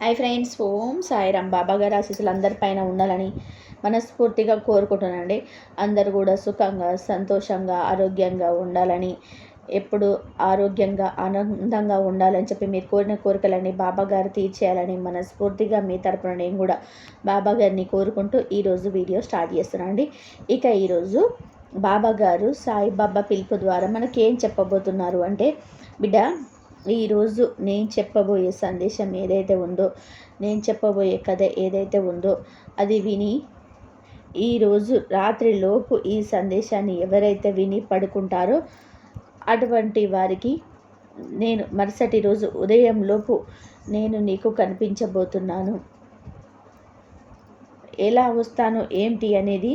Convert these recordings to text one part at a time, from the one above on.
High friends Om Sairam Baba గారు ఆశీస్సులు అందరిపైన ఉండాలని మనస్ఫూర్తిగా కోరుకుంటున్నానండి. అందరు కూడా సుఖంగా సంతోషంగా ఆరోగ్యంగా ఉండాలని ఎప్పుడు ఆరోగ్యంగా ఆనందంగా ఉండాలని చెప్పి మీరు కోరిన కోరికలని బాబా గారు తీర్చేయాలని మనస్ఫూర్తిగా మీ తరపున నేను కూడా బాబా గారిని కోరుకుంటూ ఈరోజు వీడియో స్టార్ట్ చేస్తున్నాను అండి ఇక ఈరోజు బాబా గారు సాయిబాబా పిలుపు ద్వారా మనకేం చెప్పబోతున్నారు అంటే బిడ్డ ఈరోజు నేను చెప్పబోయే సందేశం ఏదైతే ఉందో నేను చెప్పబోయే కథ ఏదైతే ఉందో అది విని ఈరోజు రాత్రిలోపు ఈ సందేశాన్ని ఎవరైతే విని పడుకుంటారో అటువంటి వారికి నేను మరుసటి రోజు ఉదయంలోపు నేను నీకు కనిపించబోతున్నాను. ఎలా వస్తాను ఏంటి అనేది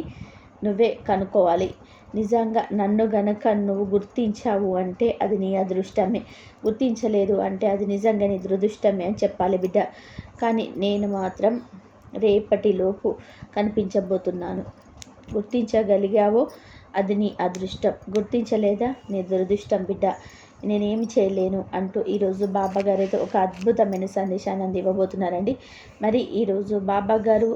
నువ్వే కనుక్కోవాలి. నిజంగా నన్ను గనక నువ్వు గుర్తించావు అంటే అది నీ అదృష్టమే. గుర్తించలేదు అంటే అది నిజంగా నీ దురదృష్టమే అని చెప్పాలి బిడ్డ. కానీ నేను మాత్రం రేపటిలోపు కనిపించబోతున్నాను. గుర్తించగలిగావో అది నీ అదృష్టం. గుర్తించలేదా? నీ దురదృష్టం బిడ్డ. నేనేమి చేయలేను అంటూ ఈరోజు బాబా గారు అయితే ఒక అద్భుతమైన సందేశాన్ని అంది ఇవ్వబోతున్నారండి మరి ఈరోజు బాబా గారు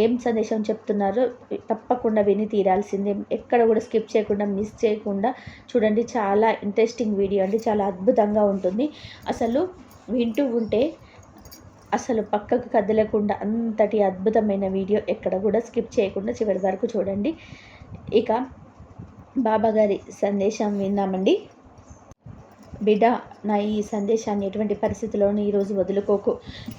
ఏం సందేశం చెప్తున్నారో తప్పకుండా విని తీరాల్సిందే. ఎక్కడ కూడా స్కిప్ చేయకుండా మిస్ చేయకుండా చూడండి. చాలా ఇంట్రెస్టింగ్ వీడియో అండి. చాలా అద్భుతంగా ఉంటుంది. అసలు వింటూ ఉంటే అసలు పక్కకు కదలకుండా అంతటి అద్భుతమైన వీడియో ఎక్కడ కూడా స్కిప్ చేయకుండా చివరి వరకు చూడండి. ఇక బాబాగారి సందేశం విన్నామండి బిడ్డ నా ఈ సందేశాన్ని ఎటువంటి పరిస్థితిలోనూ ఈరోజు వదులుకోకు.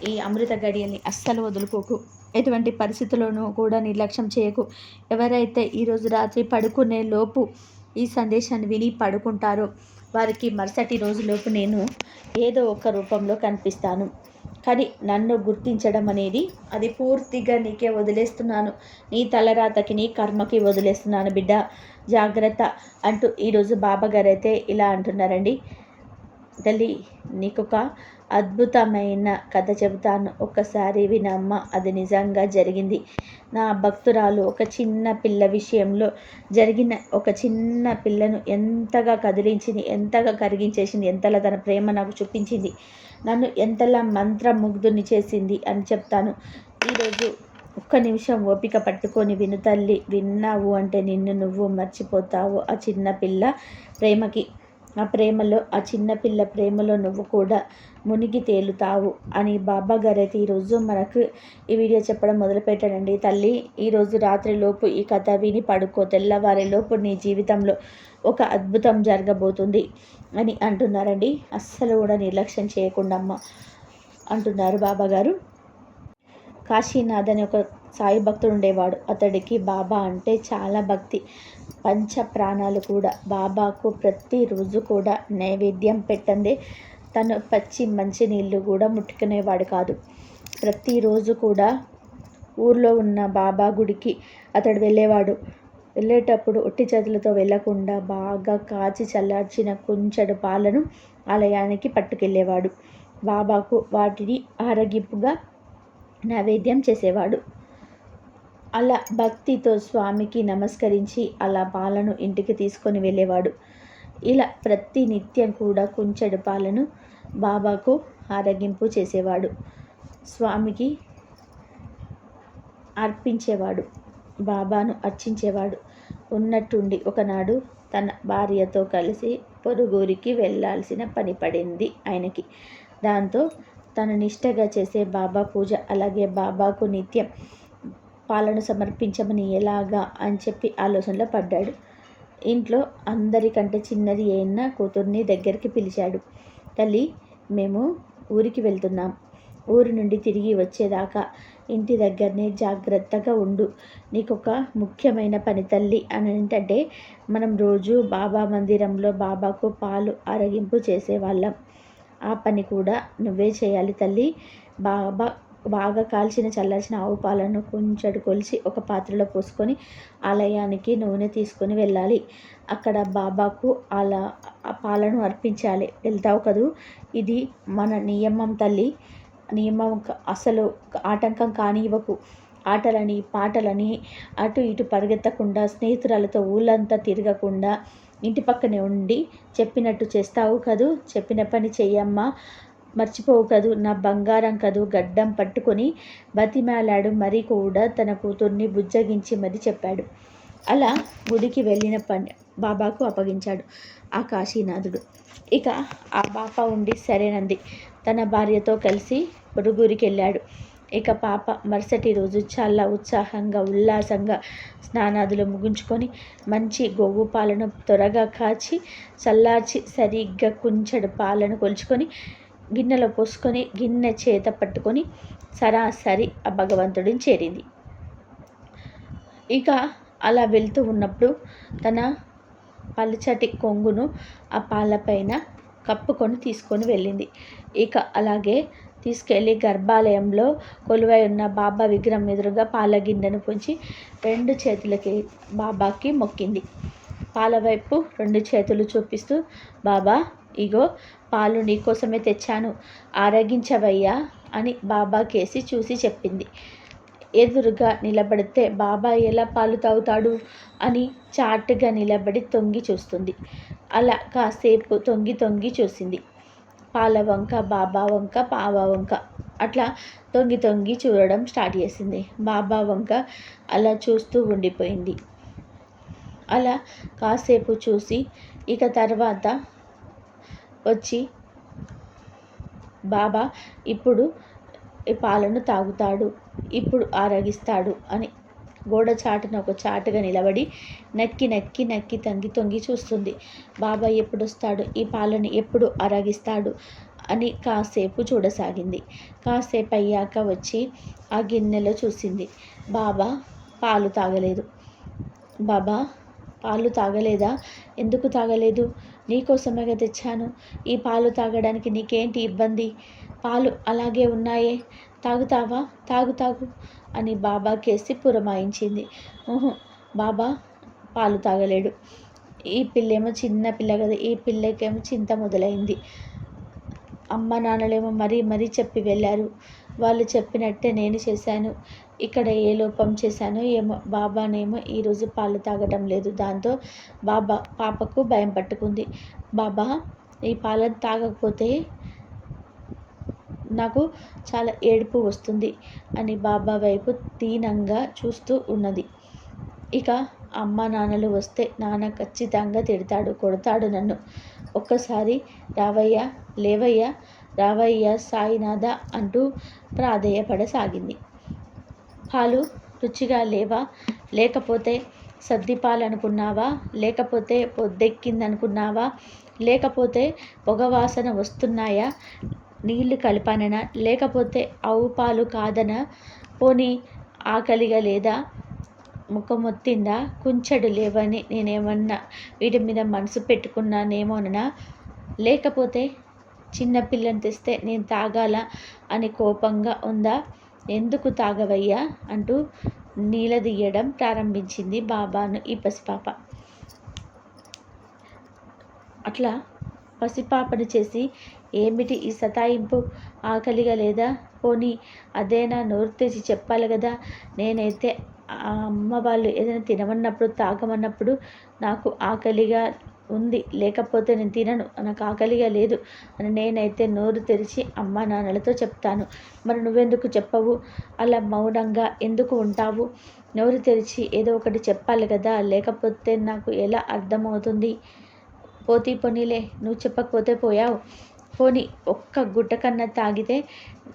ఈ అమృత గడియల్ని అస్సలు వదులుకోకు. ఎటువంటి పరిస్థితుల్లోనూ కూడా నిర్లక్ష్యం చేయకు. ఎవరైతే ఈరోజు రాత్రి పడుకునే లోపు ఈ సందేశాన్ని విని పడుకుంటారో వారికి మరుసటి రోజులోపు నేను ఏదో ఒక రూపంలో కనిపిస్తాను. కానీ నన్ను గుర్తించడం అనేది అది పూర్తిగా నీకే వదిలేస్తున్నాను. నీ తలరాతకి నీ కర్మకి వదిలేస్తున్నాను బిడ్డ. జాగ్రత్త అంటూ ఈరోజు బాబాగారు అయితే ఇలా అంటున్నారండి. తల్లి నీకొక అద్భుతమైన కథ చెబుతాను. ఒక్కసారి వినమ్మ అది నిజంగా జరిగింది. నా భక్తురాలు ఒక చిన్న పిల్ల విషయంలో జరిగిన ఒక చిన్న పిల్లను ఎంతగా కదిలించింది ఎంతగా కరిగించేసింది ఎంతలా తన ప్రేమ నాకు చూపించింది నన్ను ఎంతలా మంత్రముగ్ధుని చేసింది అని చెప్తాను. ఈరోజు ఒక్క నిమిషం ఓపిక పట్టుకొని విను తల్లి విన్నావు అంటే నిన్ను నువ్వు మర్చిపోతావు. ఆ చిన్న పిల్ల ప్రేమకి ఆ ప్రేమలో ఆ చిన్నపిల్ల ప్రేమలో నువ్వు కూడా మునిగి తేలుతావు అని బాబా గారు అయితే ఈరోజు మనకు ఈ వీడియో చెప్పడం మొదలుపెట్టాడండి. తల్లి ఈరోజు రాత్రిలోపు ఈ కథ విని పడుకో. తెల్లవారిలోపు నీ జీవితంలో ఒక అద్భుతం జరగబోతుంది అని అంటున్నారండి. అస్సలు కూడా నిర్లక్ష్యం చేయకుండా అమ్మ అంటున్నారు బాబా గారు. కాశీనాథ్ అని ఒక సాయి భక్తుడు ఉండేవాడు. అతడికి బాబా అంటే చాలా భక్తి. పంచ ప్రాణాలు కూడా బాబాకు ప్రతిరోజు కూడా నైవేద్యం పెట్టండి తను పచ్చి మంచినీళ్ళు కూడా ముట్టుకునేవాడు కాదు. ప్రతిరోజు కూడా ఊర్లో ఉన్న బాబా గుడికి అతడు వెళ్ళేవాడు. వెళ్ళేటప్పుడు ఒట్టి చేతులతో వెళ్ళకుండా బాగా కాచి చల్లార్చిన కుంచెడు పాలను ఆలయానికి పట్టుకెళ్ళేవాడు. బాబాకు వాటిని ఆరగింపుగా నైవేద్యం చేసేవాడు. అలా భక్తితో స్వామికి నమస్కరించి అలా పాలను ఇంటికి తీసుకొని వెళ్ళేవాడు. ఇలా ప్రతి నిత్యం కూడా కుంచెడు పాలను బాబాకు ఆరగింపు చేసేవాడు. స్వామికి అర్పించేవాడు. బాబాను అర్చించేవాడు. ఉన్నట్టుండి ఒకనాడు తన భార్యతో కలిసి పొరుగురికి వెళ్ళాల్సిన పని పడింది ఆయనకి. దాంతో తన నిష్టగా చేసే బాబా పూజ అలాగే బాబాకు నిత్యం పాలను సమర్పించమని ఎలాగా అని చెప్పి ఆలోచనలో పడ్డాడు. ఇంట్లో అందరికంటే చిన్నది అయిన కూతుర్ని దగ్గరికి పిలిచాడు. తల్లి మేము ఊరికి వెళ్తున్నాం. ఊరి నుండి తిరిగి వచ్చేదాకా ఇంటి దగ్గరనే జాగ్రత్తగా ఉండు. నీకు ఒక ముఖ్యమైన పని తల్లి అని ఏంటంటే మనం రోజు బాబా మందిరంలో బాబాకు పాలు అరగింపు చేసేవాళ్ళం. ఆ పని కూడా నువ్వే చేయాలి తల్లి. బాబా బాగా కాల్చిన చల్లార్చిన ఆవు పాలను కొంచెడు కొలిచి ఒక పాత్రలో పోసుకొని ఆలయానికి నూనె తీసుకొని వెళ్ళాలి. అక్కడ బాబాకు అలా పాలను అర్పించాలి. వెళ్తావు కదూ? ఇది మన నియమం తల్లి. నియమం అసలు ఆటంకం కానివ్వకు. ఆటలని పాటలని అటు ఇటు పరిగెత్తకుండా స్నేహితురాలతో ఊళ్ళంతా తిరగకుండా ఇంటి పక్కనే ఉండి చెప్పినట్టు చేస్తావు కదూ? చెప్పిన పని చెయ్యమ్మా. మర్చిపోవు కదూ నా బంగారం కదూ గడ్డం పట్టుకొని బతిమాలాడు మరి కూడా తన కూతుర్ని బుజ్జగించి మరి చెప్పాడు. అలా గుడికి వెళ్ళిన పని బాబాకు అప్పగించాడు ఆ కాశీనాథుడు. ఇక ఆ పాప ఉండి సరేనంది. తన భార్యతో కలిసి పొరుగురికి వెళ్ళాడు ఇక పాప మరుసటి రోజు చాలా ఉత్సాహంగా ఉల్లాసంగా స్నానాదులు ముగించుకొని మంచి గోవు పాలను త్వరగా కాచి చల్లార్చి సరిగ్గా కుంచెడు పాలను కొలుచుకొని గిన్నెలో పోసుకొని గిన్నె చేత పట్టుకొని సరాసరి ఆ భగవంతుడిని చేరింది. ఇక అలా వెళ్తూ ఉన్నప్పుడు తన పలుచటి కొంగును ఆ పాలపైన కప్పుకొని తీసుకొని వెళ్ళింది. ఇక అలాగే తీసుకెళ్ళి గర్భాలయంలో కొలువై ఉన్న బాబా విగ్రహం ఎదురుగా పాల గిన్నెను పొంచి రెండు చేతులకి బాబాకి మొక్కింది. పాల వైపు రెండు చేతులు చూపిస్తూ బాబా ఇగో పాలు నీకోసమే తెచ్చాను. ఆరగించవయ్యా అని బాబా కేసి చూసి చెప్పింది. ఎదురుగా నిలబడితే బాబా ఎలా పాలు తాగుతాడు? అని చాటుగా నిలబడి తొంగి చూస్తుంది. అలా కాసేపు తొంగి తొంగి చూసింది. పాల వంక బాబా వంక పావా వంక అట్లా తొంగి తొంగి చూడడం స్టార్ట్ చేసింది. బాబా వంక అలా చూస్తూ ఉండిపోయింది. అలా కాసేపు చూసి ఇక తర్వాత వచ్చి బాబా ఇప్పుడు ఈ పాలను తాగుతాడు ఇప్పుడు ఆరగిస్తాడు అని గోడ చాటున ఒక చాటుగా నిలబడి నక్కి నక్కి నక్కి తంగి తొంగి చూస్తుంది. బాబా ఎప్పుడు వస్తాడు ఈ పాలను ఎప్పుడు అరగిస్తాడు అని కాసేపు చూడసాగింది. కాసేపు అయ్యాక వచ్చి ఆ గిన్నెలో చూసింది. బాబా పాలు తాగలేదు. బాబా పాలు తాగలేదా? ఎందుకు తాగలేదు? నీకోసమేగా తెచ్చాను. ఈ పాలు తాగడానికి నీకేంటి ఇబ్బంది? పాలు అలాగే ఉన్నాయే. తాగుతావా తాగు తాగు అని బాబా కేసి పురమాయించింది. బాబా పాలు తాగలేడు. ఈ పిల్లేమో చిన్న పిల్ల కదా ఈ పిల్లకేమో చింత మొదలైంది. అమ్మ నాన్నలేమో మరీ మరీ చెప్పి వెళ్ళారు. వాళ్ళు చెప్పినట్టే నేను చేశాను. ఇక్కడ ఏ లోపం చేశానో ఏమో బాబానేమో ఈరోజు పాలు తాగడం లేదు. దాంతో బాబా పాపకు భయం పట్టుకుంది. బాబా ఈ పాలను తాగకపోతే నాకు చాలా ఏడుపు వస్తుంది అని బాబా వైపు దీనంగా చూస్తూ ఉన్నది. ఇక అమ్మ నాన్నలు వస్తే నాన్న ఖచ్చితంగా తిడతాడు కొడతాడు నన్ను. ఒక్కసారి రావయ్య లేవయ్య రావయ్య సాయినాథ అంటూ ప్రాధేయపడసాగింది. పాలు రుచిగా లేవా? లేకపోతే సర్దిపాలనుకున్నావా లేకపోతే పొద్దెక్కిందనుకున్నావా? లేకపోతే పొగవాసన వస్తున్నాయా? నీళ్ళు కలిపాననా? లేకపోతే ఆవు పాలు కాదనా? పోనీ ఆకలిగా లేదా? ముఖమొత్తిందా కుంచెడు లేవని నేనేమన్నా వీటి మీద మనసు పెట్టుకున్నానేమోననా? లేకపోతే చిన్న పిల్లని తెస్తే నేను తాగాల అని కోపంగా ఉందా? ఎందుకు తాగవయ్యా? అంటూ నీలదీయడం ప్రారంభించింది బాబాను ఈ పసిపాప. అట్లా పసిపాపను చేసి ఏమిటి ఈ సతాయింపు? ఆకలిగా లేదా? పోనీ అదేనా నోరు తెచ్చి చెప్పాలి కదా. నేనైతే ఆ అమ్మ వాళ్ళు ఏదైనా తినమన్నప్పుడు తాగమన్నప్పుడు నాకు ఆకలిగా ఉంది. లేకపోతే నేను తినను. నాకు ఆకలిగా లేదు. అని నేనైతే నోరు తెరిచి అమ్మ నాన్నలతో చెప్తాను. మరి నువ్వెందుకు చెప్పవు? అలా మౌనంగా ఎందుకు ఉంటావు? నోరు తెరిచి ఏదో ఒకటి చెప్పాలి కదా? లేకపోతే నాకు ఎలా అర్థమవుతుంది? పోతీ పొనిలే. నువ్వు చెప్పకపోతే పోయావు. పోనీ ఒక్క గుట్ట కన్నా తాగితే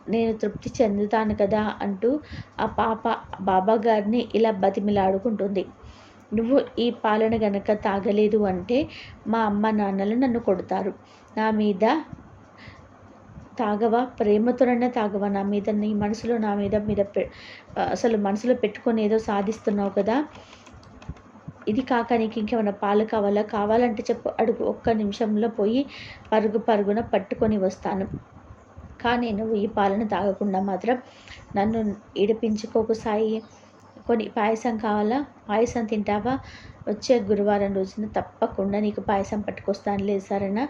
నేను తృప్తి చెందుతాను కదా? అంటూ ఆ పాప బాబా గారిని ఇలా బతిమిలాడుకుంటుంది. నువ్వు ఈ పాలన గనక తాగలేదు అంటే మా అమ్మ నాన్నలు నన్ను కొడతారు. నా మీద తాగవా? ప్రేమతోనైనా తాగవా? నా మీద నీ మనసులో నా మీద మీద అసలు మనసులో పెట్టుకొని ఏదో సాధిస్తున్నావు కదా? ఇది కాక నీకు ఇంకేమైనా పాలు కావాలా? కావాలంటే చెప్పు. అడుగు. ఒక్క నిమిషంలో పోయి పరుగు పరుగున పట్టుకొని వస్తాను. కానీ నువ్వు ఈ పాలను తాగకుండా మాత్రం నన్ను ఇడిపించుకోకు సాయి. కొన్ని పాయసం కావాలా? పాయసం తింటావా? వచ్చే గురువారం రోజున తప్పకుండా నీకు పాయసం పట్టుకొస్తాను లేదు సరేనా?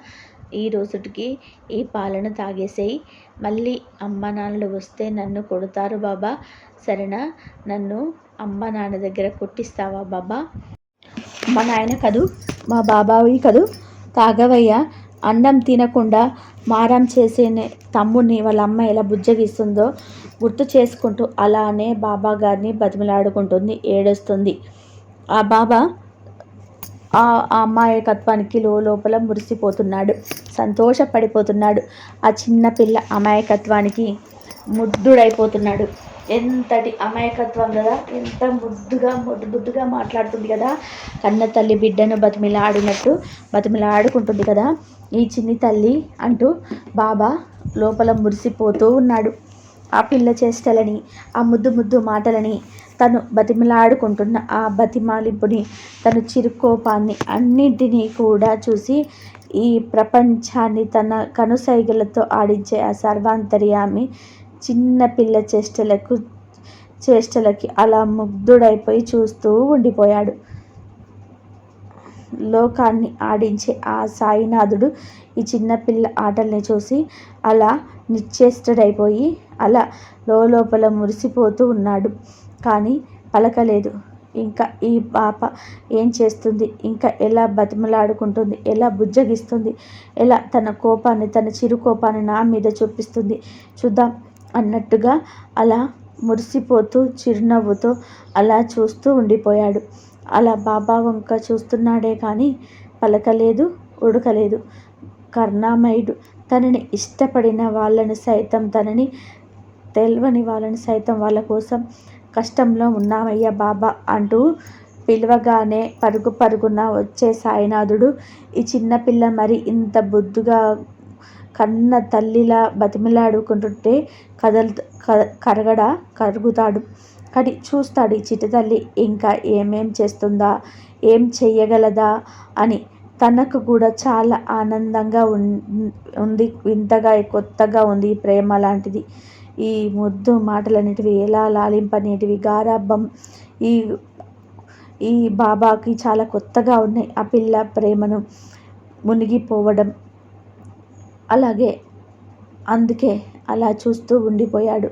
ఈ రోజుకి ఈ పాలను తాగేసేయి. మళ్ళీ అమ్మ నాన్నలు వస్తే నన్ను కొడతారు బాబా. సరేనా? నన్ను అమ్మ నాన్న దగ్గర కొట్టిస్తావా బాబా? మా నాయన కదూ? మా బాబావి కదూ? తాగవయ్యా. అన్నం తినకుండా మారం చేసే తమ్ముడిని వాళ్ళ అమ్మ ఎలా బుజ్జగిస్తుందో గుర్తు చేసుకుంటూ అలానే బాబా గారిని బతిమలాడుకుంటుంది ఏడుస్తుంది. ఆ బాబా ఆ అమాయకత్వానికి లోపల మురిసిపోతున్నాడు సంతోషపడిపోతున్నాడు. ఆ చిన్న పిల్ల అమాయకత్వానికి ముద్దుడైపోతున్నాడు. ఎంతటి అమాయకత్వం కదా ఎంత ముద్దుగా ముద్దు ముద్దుగా మాట్లాడుతుంది కదా. కన్న తల్లి బిడ్డను బతిమిలాడినట్టు బతిమిలాడుకుంటుంది కదా. ఈ చిన్ని తల్లి అంటూ బాబా లోపల మురిసిపోతూ ఉన్నాడు. ఆ పిల్ల చేష్టలని ఆ ముద్దు ముద్దు మాటలని తను బతిమలాడుకుంటున్న ఆ బతిమాలింపుని తను చిరుకోపాన్ని అన్నింటినీ కూడా చూసి ఈ ప్రపంచాన్ని తన కనుసైగలతో ఆడించే ఆ సర్వాంతర్యామి చిన్న పిల్ల చేష్టలకు చేష్టలకి అలా ముగ్ధుడైపోయి చూస్తూ ఉండిపోయాడు. లోకాన్ని ఆడించే ఆ సాయినాథుడు ఈ చిన్నపిల్ల ఆటల్ని చూసి అలా నిశ్చేష్టుడైపోయి అలా లోపల మురిసిపోతూ ఉన్నాడు. కానీ పలకలేదు. ఇంకా ఈ పాప ఏం చేస్తుంది? ఇంకా ఎలా బతిమలాడుకుంటుంది? ఎలా బుజ్జగిస్తుంది? ఎలా తన కోపాన్ని తన చిరు కోపాన్ని నా మీద చూపిస్తుంది? చూద్దాం అన్నట్టుగా అలా మురిసిపోతూ చిరునవ్వుతో అలా చూస్తూ ఉండిపోయాడు. అలా బాబా వంక చూస్తున్నాడే కానీ పలకలేదు ఉడకలేదు. కరుణామయుడు తనని ఇష్టపడిన వాళ్ళని సైతం తనని తెల్వని వాళ్ళని సైతం వాళ్ళ కోసం కష్టంలో ఉన్నామయ్యా బాబా అంటూ పిలవగానే పరుగు పరుగున వచ్చే సాయినాథుడు ఈ చిన్నపిల్ల మరి ఇంత బుద్ధుగా కన్న తల్లిలా బతిమిలాడుకుంటుంటే కదల్ కరగడ? కరుగుతాడు. కానీ చూస్తాడు ఈ చిటి తల్లి ఇంకా ఏమేం చేస్తుందా? ఏం చెయ్యగలదా? అని తనకు కూడా చాలా ఆనందంగా ఉంది. వింతగా కొత్తగా ఉంది ఈ ప్రేమ లాంటిది. ఈ ముద్దు మాటలనేటివి ఎలా లాలింపనేటివి గారాబ్బం ఈ ఈ బాబాకి చాలా కొత్తగా ఉన్నాయి. ఆ పిల్ల ప్రేమను మునిగిపోవడం అలాగే అందుకే అలా చూస్తూ ఉండిపోయాడు.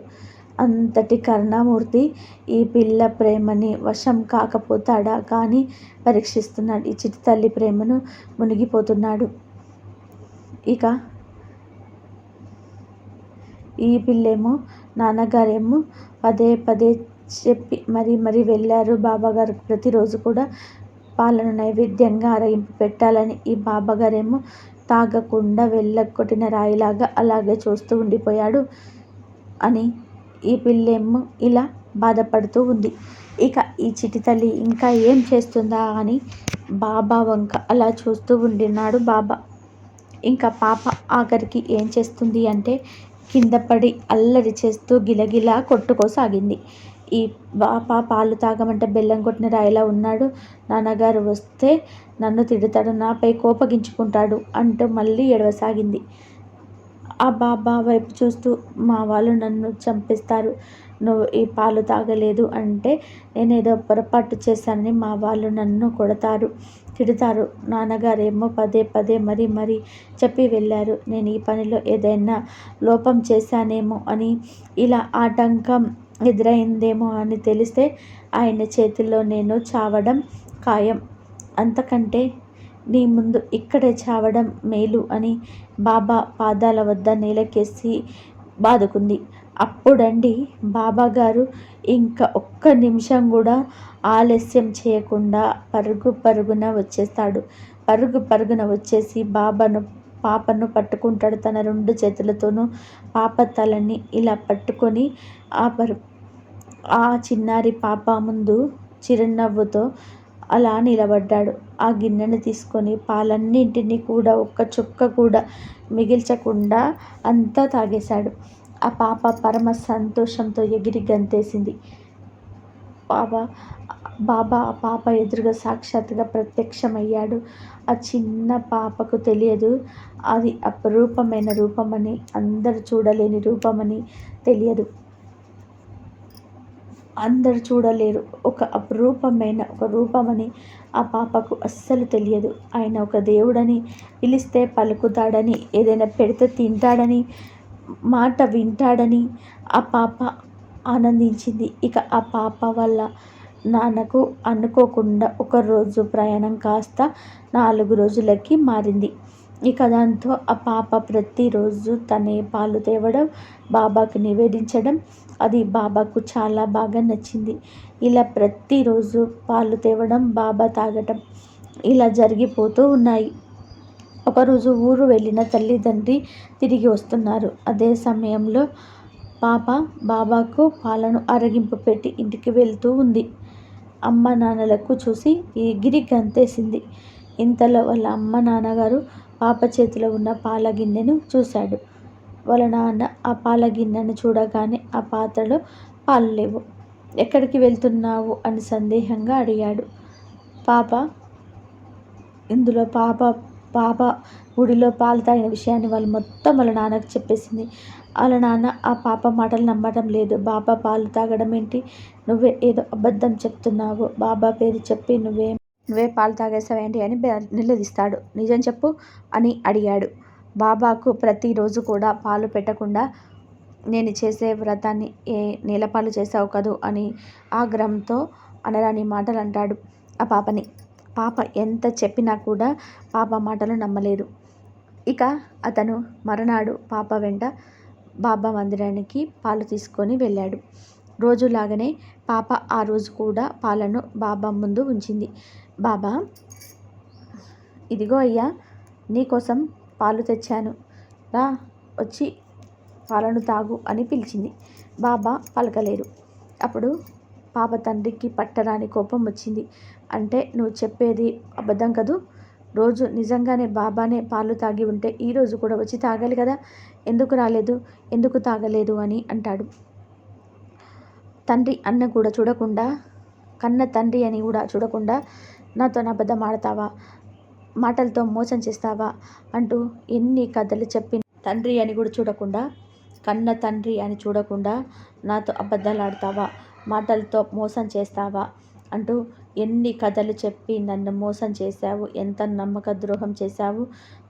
అంతటి కరుణామూర్తి ఈ పిల్ల ప్రేమని వశం కాకపోతాడా? కానీ పరీక్షిస్తున్నాడు. ఈ చిటి తల్లి ప్రేమను మునిగిపోతున్నాడు. ఇక ఈ పిల్లేమో నాన్నగారేమో పదే పదే చెప్పి మరి మరి వెళ్ళారు. బాబాగారు ప్రతిరోజు కూడా పాలను నైవేద్యంగా అరగింపు పెట్టాలని ఈ బాబాగారేమో తాగకుండా వెళ్ళకొట్టిన రాయిలాగా అలాగే చూస్తూ ఉండిపోయాడు అని ఈ పిల్లేమో ఇలా బాధపడుతూ ఉంది. ఇక ఈ చిటి తల్లి ఇంకా ఏం చేస్తుందా అని బాబా వంక అలా చూస్తూ ఉండినాడు బాబా. ఇంకా పాప ఆఖరికి ఏం చేస్తుంది అంటే కింద పడి అల్లరి చేస్తూ గిలగిలా కొట్టుకోసాగింది. ఈ పాప పాలు తాగమంటే బెల్లం కొట్టిన రాయిలా ఉన్నాడు. నాన్నగారు వస్తే నన్ను తిడతాడు నాపై కోపగించుకుంటాడు అంటూ మళ్ళీ ఎడవసాగింది ఆ బాబా వైపు చూస్తూ మా వాళ్ళు నన్ను చంపిస్తారు. నువ్వు ఈ పాలు తాగలేదు అంటే నేను ఏదో పొరపాటు చేశానని మా వాళ్ళు నన్ను కొడతారు తిడతారు. నాన్నగారేమో పదే పదే మరి మరి చెప్పి వెళ్ళారు. నేను ఈ పనిలో ఏదైనా లోపం చేశానేమో అని ఇలా ఆటంకం ఎదురైందేమో అని తెలిస్తే ఆయన చేతిలో నేను చావడం ఖాయం. అంతకంటే నీ ముందు ఇక్కడే చావడం మేలు అని బాబా పాదాల వద్ద నేలకేసి బాదుకుంది. అప్పుడండి బాబాగారు ఇంకా ఒక్క నిమిషం కూడా ఆలస్యం చేయకుండా పరుగు పరుగున వచ్చేస్తాడు. పరుగు పరుగున వచ్చేసి బాబాను పాపను పట్టుకుంటాడు తన రెండు చేతులతోనూ పాప తలని ఇలా పట్టుకొని ఆ పరు ఆ చిన్నారి పాప ముందు చిరునవ్వుతో అలా నిలబడ్డాడు. ఆ గిన్నెను తీసుకొని పాలన్నింటినీ కూడా ఒక్క చుక్క కూడా మిగిల్చకుండా అంతా తాగేశాడు. ఆ పాప పరమ సంతోషంతో ఎగిరి గంతేసింది. బాబా బాబా ఆ పాప ఎదురుగా సాక్షాత్తుగా ప్రత్యక్షమయ్యాడు. ఆ చిన్న పాపకు తెలియదు. అది అపరూపమైన రూపమని అందరు చూడలేని రూపమని తెలియదు. అందరు చూడలేరు. ఒక అపరూపమైన ఒక రూపమని ఆ పాపకు అస్సలు తెలియదు. ఆయన ఒక దేవుడని పిలిస్తే పలుకుతాడని ఏదైనా పెడితే తింటాడని మాట వింటాడని ఆ పాప ఆనందించింది. ఇక ఆ పాప వల్ల నాన్నకు అనుకోకుండా ఒకరోజు ప్రయాణం కాస్త నాలుగు రోజులకి మారింది. ఇక దాంతో ఆ పాప ప్రతిరోజు తనే పాలు తేవడం బాబాకు నివేదించడం అది బాబాకు చాలా బాగా నచ్చింది. ఇలా ప్రతిరోజు పాలు తేవడం బాబా తాగటం ఇలా జరిగిపోతూ ఉన్నాయి. ఒకరోజు ఊరు వెళ్ళిన తల్లిదండ్రి తిరిగి వస్తున్నారు. అదే సమయంలో పాప బాబాకు పాలను అరగింపు పెట్టి ఇంటికి వెళ్తూ ఉంది. అమ్మ నాన్నలకు చూసి ఎగిరి గంతేసింది. ఇంతలో వాళ్ళ అమ్మ నాన్నగారు పాప చేతిలో ఉన్న పాల గిన్నెను చూశాడు. వాళ్ళ నాన్న ఆ పాల గిన్నెను చూడగానే ఆ పాత్రలో పాలు లేవు. ఎక్కడికి వెళ్తున్నావు? అని సందేహంగా అడిగాడు. పాప ఇందులో పాప పాప గుడిలో పాలు తాగిన విషయాన్ని వాళ్ళు మొత్తం వాళ్ళ నాన్నకు చెప్పేసింది. వాళ్ళ నాన్న ఆ పాప మాటలు నమ్మడం లేదు. బాబా పాలు తాగడం ఏంటి? నువ్వే ఏదో అబద్ధం చెప్తున్నావు. బాబా పేరు చెప్పి నువ్వే నువ్వే పాలు తాగేసావేంటి అని నిలదీస్తాడు. నిజం చెప్పు అని అడిగాడు. బాబాకు ప్రతిరోజు కూడా పాలు పెట్టకుండా నేను చేసే వ్రతాన్ని ఏ నీలపాలు చేసావు కదూ అని ఆగ్రహంతో అనరాని మాటలు అంటాడు ఆ పాపని. పాప ఎంత చెప్పినా కూడా పాప మాటలు నమ్మలేదు. ఇక అతను మరనాడు పాప వెంట బాబా మందిరానికి పాలు తీసుకొని వెళ్ళాడు. రోజులాగానే పాప ఆ రోజు కూడా పాలను బాబా ముందు ఉంచింది. బాబా ఇదిగో అయ్యా నీకోసం పాలు తెచ్చాను. రా వచ్చి పాలను తాగు అని పిలిచింది. బాబా పలకలేరు అప్పుడు పాప తండ్రికి పట్టరాని కోపం వచ్చింది. అంటే నువ్వు చెప్పేది అబద్ధం కదూ? రోజు నిజంగానే బాబానే పాలు తాగి ఉంటే ఈరోజు కూడా వచ్చి తాగాలి కదా? ఎందుకు రాలేదు? ఎందుకు తాగలేదు అని అంటాడు. తండ్రి అన్న కూడా చూడకుండా కన్న తండ్రి అని కూడా చూడకుండా నాతో అబద్ధం ఆడతావా? మాటలతో మోసం చేస్తావా? అంటూ ఎన్ని కథలు చెప్పి తండ్రి అని కూడా చూడకుండా కన్న తండ్రి అని చూడకుండా నాతో అబద్ధాలు ఆడతావా మాటలతో మోసం చేస్తావా? అంటూ ఎన్ని కథలు చెప్పి నన్ను మోసం చేశావు? ఎంత నమ్మక ద్రోహం చేశావు?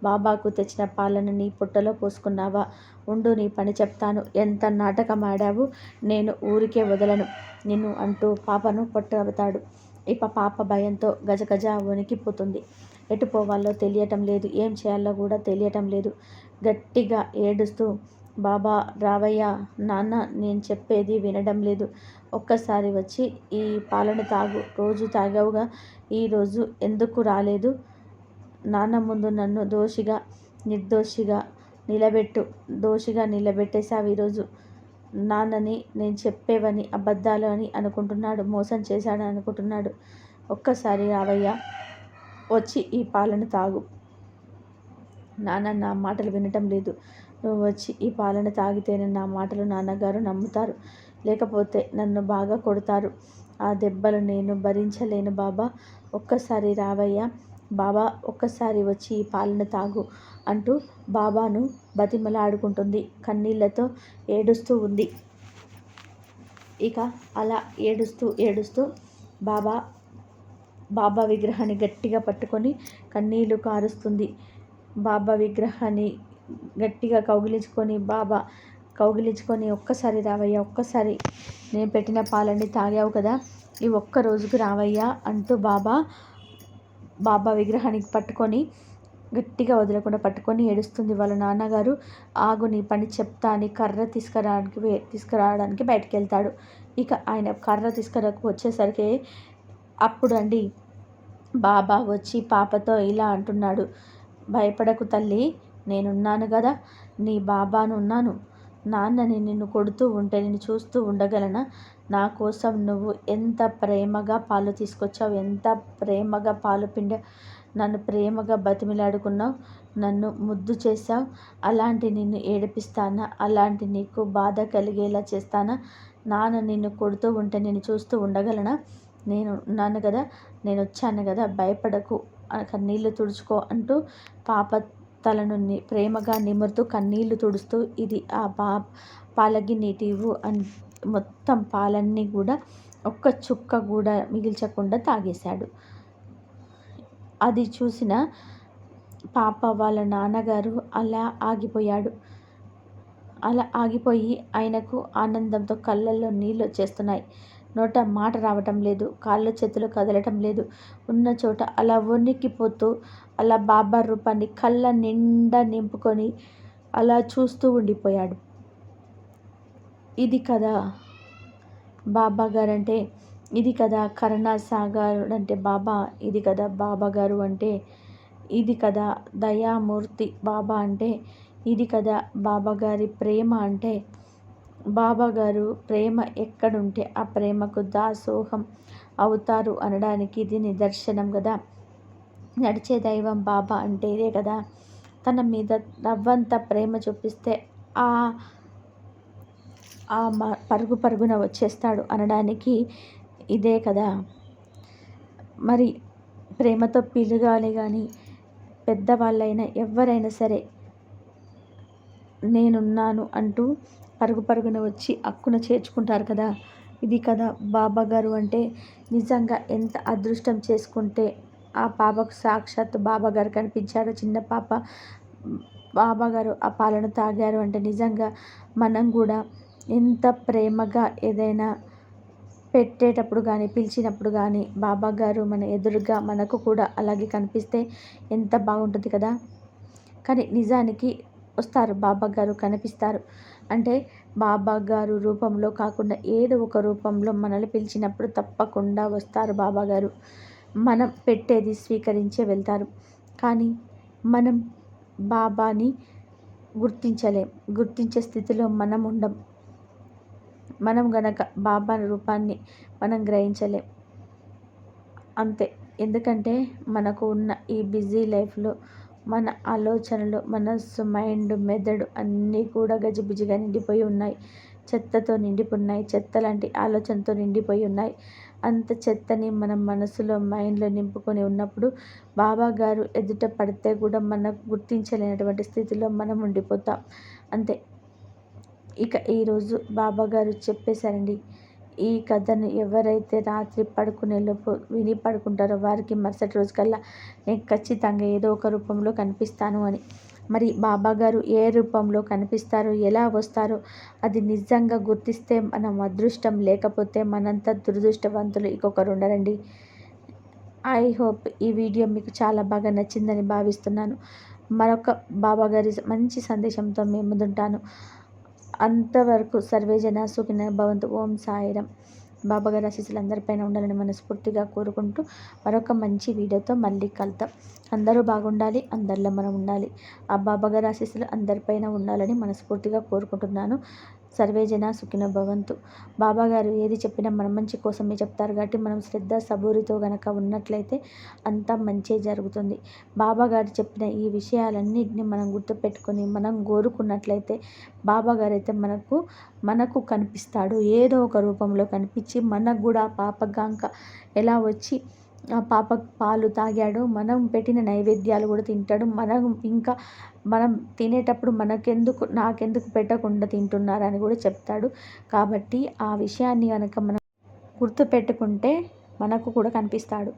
బాబాకు తెచ్చిన పాలను నీ పుట్టలో పోసుకున్నావా? ఉండు నీ పని చెప్తాను. ఎంత నాటకం ఆడావు? నేను ఊరికే వదలను. నిన్ను అంటూ పాపను పట్టుకుతాడు ఇక పాప భయంతో గజగజ వణికిపోతుంది. ఎటు పోవాలో తెలియటం లేదు ఏం చేయాలో కూడా తెలియటం లేదు. గట్టిగా ఏడుస్తూ బాబా రావయ్య నాన్న నేను చెప్పేది వినడం లేదు. ఒక్కసారి వచ్చి ఈ పాలను తాగు. రోజు తాగావుగా ఈరోజు ఎందుకు రాలేదు? నాన్న ముందు నన్ను దోషిగా నిర్దోషిగా నిలబెట్టు. దోషిగా నిలబెట్టేశావు ఈరోజు. నాన్నని నేను చెప్పేవని అబద్ధాలు అని అనుకుంటున్నాడు మోసం చేశాడని అనుకుంటున్నాడు. ఒక్కసారి రావయ్య వచ్చి ఈ పాలను తాగు. నాన్న నా మాటలు వినటం లేదు. నువ్వు వచ్చి ఈ పాలను తాగితేనే నా మాటలు నాన్నగారు నమ్ముతారు. లేకపోతే నన్ను బాగా కొడతారు. ఆ దెబ్బలు నేను భరించలేను బాబా. ఒక్కసారి రావయ్యా. బాబా ఒక్కసారి వచ్చి ఈ పాలను తాగు అంటూ బాబాను బతిమలాడుకుంటుంది. కన్నీళ్ళతో ఏడుస్తూ ఉంది. ఇక అలా ఏడుస్తూ ఏడుస్తూ బాబా బాబా విగ్రహాన్ని గట్టిగా పట్టుకొని కన్నీళ్ళు కారుస్తుంది. బాబా విగ్రహాన్ని గట్టిగా కౌగిలించుకొని బాబా కౌగిలించుకొని ఒక్కసారి రావయ్యా ఒక్కసారి. నేను పెట్టిన పాలన్నీ తాగావు కదా ఈ ఒక్క రోజుకు రావయ్యా అంటూ బాబా బాబా విగ్రహానికి పట్టుకొని గట్టిగా వదలకుండా పట్టుకొని ఏడుస్తుంది వాళ్ళ నాన్నగారు. ఆగు నీ పని చెప్తా అని కర్ర తీసుకురావడానికి తీసుకురావడానికి బయటకు వెళ్తాడు. ఇక ఆయన కర్ర తీసుకురాకు వచ్చేసరికి అప్పుడు అండి బాబా వచ్చి పాపతో ఇలా అంటున్నాడు. భయపడకు తల్లి నేనున్నాను కదా నీ బాబాను ఉన్నాను. నాన్నని నిన్ను కొడుతూ ఉంటే నేను చూస్తూ ఉండగలనా? నా కోసం నువ్వు ఎంత ప్రేమగా పాలు తీసుకొచ్చావు? ఎంత ప్రేమగా పాలు పిండ? నన్ను ప్రేమగా బతిమిలాడుకున్నావు? నన్ను ముద్దు చేశావు? అలాంటి నిన్ను ఏడిపిస్తానా? అలాంటి నీకు బాధ కలిగేలా చేస్తానా? నాన్న నిన్ను కొడుతూ ఉంటే నేను చూస్తూ ఉండగలనా? నేను ఉన్నాను కదా నేను వచ్చాను కదా భయపడకు కన్నీళ్ళు తుడుచుకో అంటూ పాప తలను ప్రేమగా నిమురుతూ కన్నీళ్ళు తుడుస్తూ ఇది ఆ పా పాలకి నీటివు అని మొత్తం పాలన్నీ కూడా ఒక్క చుక్క కూడా మిగిల్చకుండా తాగేశాడు. అది చూసిన పాప వాళ్ళ నాన్నగారు అలా ఆగిపోయాడు. అలా ఆగిపోయి ఆయనకు ఆనందంతో కళ్ళల్లో నీళ్ళు వచ్చేస్తున్నాయి. నోట మాట రావటం లేదు. కాళ్ళు చేతులు కదలటం లేదు. ఉన్న చోట అలా వణికిపోతూ అలా బాబా రూపాన్ని కళ్ళ నిండా నింపుకొని అలా చూస్తూ ఉండిపోయాడు. ఇది కదా బాబా గారు అంటే ఇది కదా కరుణాసాగర్ అంటే బాబా ఇది కదా బాబా గారు అంటే ఇది కదా దయామూర్తి బాబా అంటే ఇది కదా బాబా గారి ప్రేమ అంటే బాబాగారు ప్రేమ ఎక్కడుంటే ఆ ప్రేమకు దాసోహం అవుతారు అనడానికి ఇది నిదర్శనం కదా నడిచే దైవం బాబా అంటే ఇదే కదా తన మీద నవ్వంత ప్రేమ చూపిస్తే ఆ ఆ పరుగు పరుగున వచ్చేస్తాడు అనడానికి ఇదే కదా. మరి ప్రేమతో పిలగాలి కానీ పెద్దవాళ్ళైనా ఎవరైనా సరే నేనున్నాను అంటూ పరుగు పరుగున వచ్చి అక్కున చేర్చుకుంటారు కదా. ఇది కదా బాబా గారు అంటే నిజంగా ఎంత అదృష్టం చేసుకుంటే ఆ పాపకు సాక్షాత్ బాబా గారు కనిపించారు. చిన్న పాప బాబా గారు ఆ పాలను తాగారు అంటే నిజంగా మనం కూడా ఎంత ప్రేమగా ఏదైనా పెట్టేటప్పుడు కానీ పిలిచినప్పుడు కానీ బాబా గారు మన ఎదురుగా మనకు కూడా అలాగే కనిపిస్తే ఎంత బాగుంటుంది కదా. కానీ నిజానికి వస్తారు బాబా గారు కనిపిస్తారు. అంటే బాబా గారు రూపంలో కాకుండా ఏదో ఒక రూపంలో మనల్ని పిలిచినప్పుడు తప్పకుండా వస్తారు బాబా గారు మనం పెట్టేది స్వీకరించే వెళ్తారు. కానీ మనం బాబాని గుర్తించలేం. గుర్తించే స్థితిలో మనం ఉండం. మనం గనక బాబా రూపాన్ని మనం గ్రహించలేం. అంతే. ఎందుకంటే మనకు ఉన్న ఈ బిజీ లైఫ్లో మన ఆలోచనలు మనస్సు మైండ్ మెదడు అన్నీ కూడా గజిబిజిగా నిండిపోయి ఉన్నాయి. చెత్తతో నిండిపోయి చెత్త లాంటి ఆలోచనతో నిండిపోయి ఉన్నాయి. అంత చెత్తని మనం మనసులో మైండ్లో నింపుకొని ఉన్నప్పుడు బాబా గారు ఎదుట పడితే కూడా మనకు గుర్తించలేనటువంటి స్థితిలో మనం ఉండిపోతాం. అంతే. ఇక ఈరోజు బాబా గారు చెప్పేశారండి ఈ కథను ఎవరైతే రాత్రి పడుకునేలోపు విని పడుకుంటారో వారికి మరుసటి రోజు కల్లా నేను ఖచ్చితంగా ఏదో ఒక రూపంలో కనిపిస్తాను అని. మరి బాబా గారు ఏ రూపంలో కనిపిస్తారో ఎలా వస్తారో అది నిజంగా గుర్తిస్తే మనం అదృష్టం లేకపోతే మనంత దురదృష్టవంతులు ఇంకొకరు ఉండరండి. ఐ హోప్ ఈ వీడియో మీకు చాలా బాగా నచ్చిందని భావిస్తున్నాను. మరొక బాబా గారి మంచి సందేశంతో మేము ముందుంటాను. అంతవరకు సర్వేజన సుఖిన భవంతు. ఓం సాయిరం బాబాగారి ఆశీస్సులు అందరిపైన ఉండాలని మనస్ఫూర్తిగా కోరుకుంటూ మరొక మంచి వీడియోతో మళ్ళీ కలుద్దాం. అందరూ బాగుండాలి అందరిలో మనం ఉండాలి. ఆ బాబాగారి ఆశీస్సులు అందరిపైన ఉండాలని మనస్ఫూర్తిగా కోరుకుంటున్నాను. సర్వేజన సుఖిన భవంతు. బాబాగారు ఏది చెప్పినా మన మంచి కోసమే చెప్తారు కాబట్టి మనం శ్రద్ధ సబూరితో గనక ఉన్నట్లయితే అంతా మంచి జరుగుతుంది. బాబాగారు చెప్పిన ఈ విషయాలన్నింటినీ మనం గుర్తుపెట్టుకొని మనం కోరుకున్నట్లయితే బాబాగారు అయితే మనకు మనకు కనిపిస్తాడు. ఏదో ఒక రూపంలో కనిపించి మనకు కూడా పాపగాంక ఎలా వచ్చి పాప పాలు తాగాడు. మనం పెట్టిన నైవేద్యాలు కూడా తింటాడు. మనం ఇంకా మనం తినేటప్పుడు మనకెందుకు నాకెందుకు పెట్టకుండా తింటున్నారని కూడా చెప్తాడు. కాబట్టి ఆ విషయాన్ని కనుక మనం గుర్తుపెట్టుకుంటే మనకు కూడా కనిపిస్తాడు.